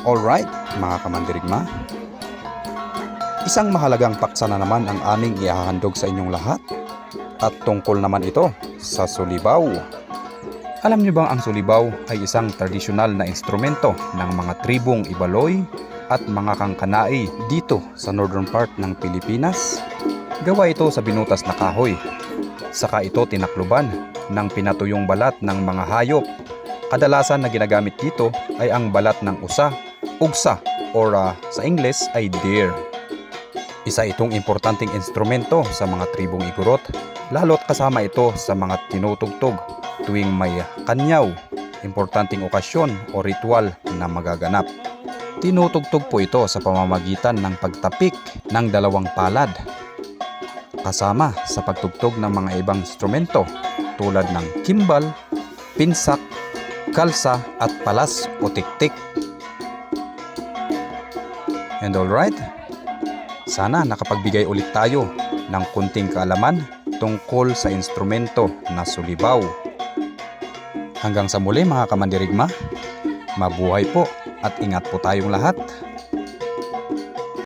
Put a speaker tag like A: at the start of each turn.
A: Alright, mga kamandirigma. Isang mahalagang paksa na naman ang aming ihahandog sa inyong lahat. At tungkol naman ito sa sulibaw. Alam niyo bang ang sulibaw ay isang tradisyonal na instrumento ng mga tribong Ibaloy at mga Kangkanai dito sa northern part ng Pilipinas? Gawa ito sa binutas na kahoy. Saka ito tinakluban ng pinatuyong balat ng mga hayop. Kadalasan na ginagamit dito ay ang balat ng usa, ugsa, or ah, sa Ingles ay deer. Isa itong importanteng instrumento sa mga tribong igurot, lalo't kasama ito sa mga tinutugtog tuwing may kanyaw, importanteng okasyon o ritual na magaganap. Tinutugtog po ito sa pamamagitan ng pagtapik ng dalawang palad kasama sa pagtugtog ng mga ibang instrumento tulad ng kimbal, pinsak, kalsa at palas o tiktik. And alright, sana nakapagbigay ulit tayo ng kunting kaalaman tungkol sa instrumento na sulibaw. Hanggang sa muli mga kamandirigma, mabuhay po at ingat po tayong lahat.